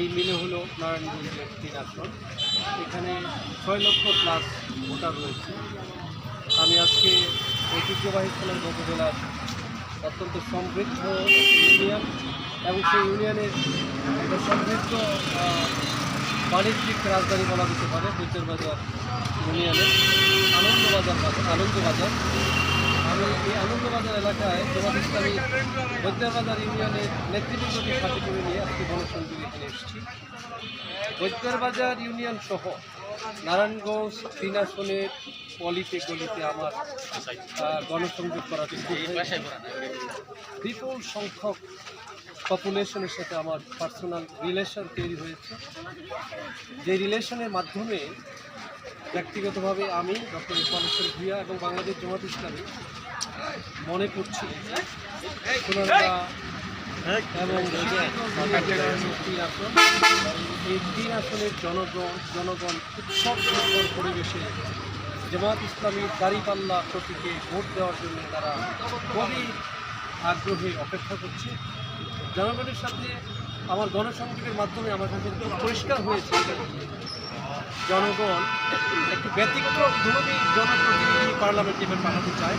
এই মিলে হলো নারায়ণগঞ্জের তিন আসন। এখানে ছয় লক্ষ প্লাস ভোটার রয়েছে। আমি আজকে ঐতিহ্যবাহী খেলার উপজেলার অত্যন্ত সমৃদ্ধ ইউনিয়ন এবং সেই ইউনিয়নের সমৃদ্ধ বাণিজ্যিক রাজধানী বলা যেতে পারে বৈদ্যের বাজার ইউনিয়নের আনন্দবাজার বাজার, আনন্দবাজার। আমি এই আনন্দবাজার এলাকায় জমাত ইসলামী বৈদ্যের বাজার ইউনিয়নের নেতৃবৃন্দকে সাথে করে বৈদ্যের বাজার ইউনিয়ন সহ নারায়ণগঞ্জ তিন আসনের পলিতে গলিতে আমার গণসংযোগ হয়েছে। বিপুল সংখ্যক পপুলেশনের সাথে আমার পার্সোনাল রিলেশন তৈরি হয়েছে যে রিলেশনের মাধ্যমে ব্যক্তিগতভাবে আমি ডক্টর হোসেন ভুইয়া এবং বাংলাদেশ জামাত ইসলামী মনে করছি সোনারগাঁ এবং তিন এই তিন আসনের জনগণ জনগণ উৎসব পরিবেশে জামাত ইসলামী দাঁড়িপাল্লা প্রতীকে ভোট দেওয়ার জন্য তারা খুবই আগ্রহে অপেক্ষা করছে জনগণের সাথে আমার গণসংযোগের মাধ্যমে আমার কাছে পরিষ্কার হয়েছে জনগণ একটি ব্যতিক্রম ধর্মী জনপ্রতিনিধি পার্লামেন্টে পাঠাতে চায়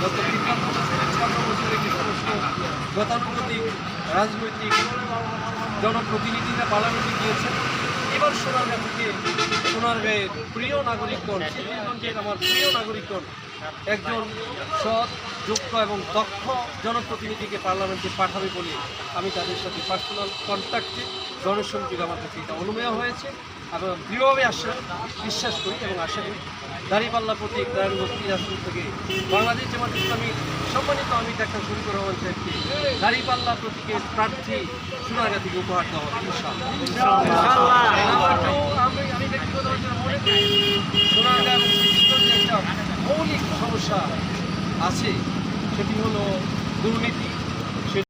গত তিপ্পান্ন বছর ছান্ন বছরে যে সমস্ত গতানুগতিক, রাজনৈতিক জনপ্রতিনিধিরা পার্লামেন্টে গিয়েছেন। এবার সোনারগাঁ থেকে সোনারগাঁয়ের প্রিয় নাগরিকগণ আমার প্রিয় নাগরিকগণ, একজন সৎ যোগ্য এবং দক্ষ জনপ্রতিনিধিকে পার্লামেন্টে পাঠাবে বলে আমি তাদের সাথে পার্সোনাল কন্ট্যাক্টে জনসংযোগ আমার কাছে এটা অনুমেয় হয়েছে। এবং দৃঢ়ভাবে আশা, বিশ্বাস করি এবং আশা করি দাঁড়িপাল্লা প্রতীক নারায়ণগঞ্জ আসন থেকে বাংলাদেশ জামাত ইসলামী সম্মানিত আমি ডাক্তার শরীফুর রহমান সাহেবকে দাঁড়িপাল্লা প্রতীকের প্রার্থী সোনারগাঁ থেকে উপহার দেওয়া হবে। সোনারগাঁ একটা মৌলিক সমস্যা। আছে সেটি হলো দুর্নীতি।